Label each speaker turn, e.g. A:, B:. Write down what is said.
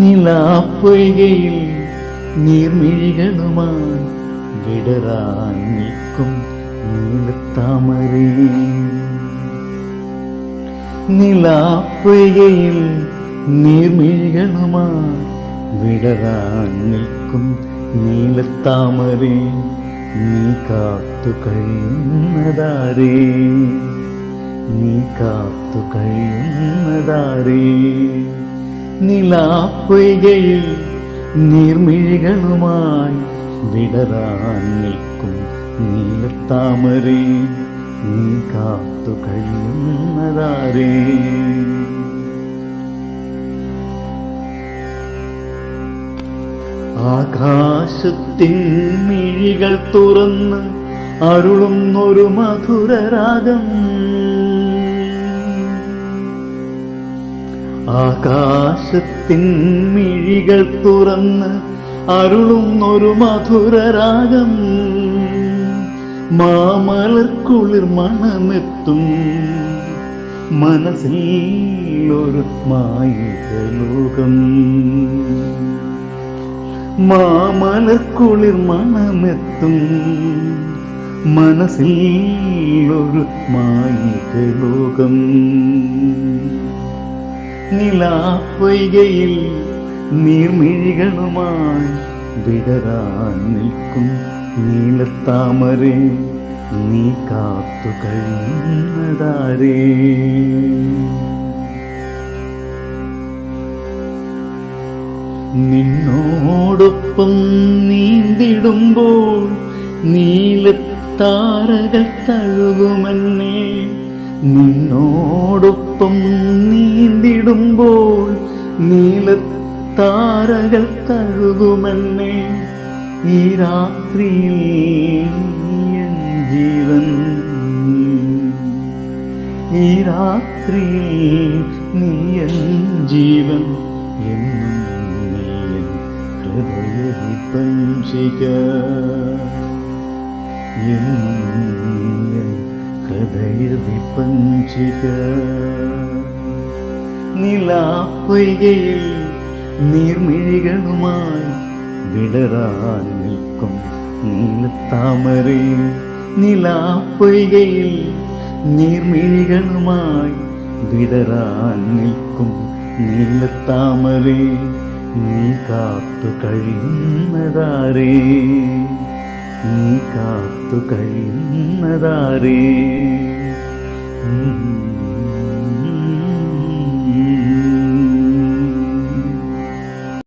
A: നിലാപ്പൊയ്കയിൽ നീർമിഴികളുമായി വിടരാൻ നിൽക്കും നീലത്താമരേ. നിലാപ്പൊയ്കയിൽ നീർമിഴികളുമായി വിടരാൻ നിൽക്കും നീലത്താമരേ നീ കാത്തു കഴിയുന്നതാരേ? നീ കാത്തു കഴിയുന്നതാരേ? നിലാപ്പുഴയിൽ നീർമിഴികളുമായി വിടരാൻ നിൽക്കും നീലത്താമരേ നീ കാത്തു കഴിയുന്നതാരേ? ആകാശത്തിൻ മിഴികൾ തുറന്ന് അരുളുന്നൊരു മധുരരാഗം. ആകാശത്തിൻ മിഴികൾ തുറന്ന് അരുളുന്നൊരു മധുരരാഗം. മാമലർക്കുളിർ മണമെത്തും മനസ്സിൽ ഒരു മായിക ലോകം മാമലർക്കുളിർ മണമെത്തും മനസ്സിൽ ഒരു മായിക ലോകം നിലാപ്പൊയ്കയിൽ നീർമിഴികളുമായി വിടരാൻ നിൽക്കും നീലത്താമരേ നീ കാത്തു കഴിയുന്നതാരേ നിന്നോടൊപ്പം നീന്തിടുമ്പോൾ നീലത്താരകൾ തഴുകുമെന്നേ. നിന്നോടൊപ്പം നീന്തിടുമ്പോൾ നീലത്താരകൾ കഴുകുമെന്നേ ഈ എൻ ജീവൻ ഈ രാത്രിയിൽ നീ എൻ ജീവൻ എന്നും നീ എൻ ഹൃദയവിപഞ്ചിക എന്നും നീ എൻ ഹൃദയവിപഞ്ചിക നിലാപ്പൊയ്കയിൽ നീർമിഴികളുമായി വിടരാൻ നിൽക്കും നീലത്താമരേ നിലാപ്പൊയ്കയിൽ നീർമിഴികളുമായി വിടരാൻ നിൽക്കും നീലത്താമരേ നീ കാത്തു കഴിയുന്നതാരേ? നീ കാത്തു കഴിയുന്നതാരേ?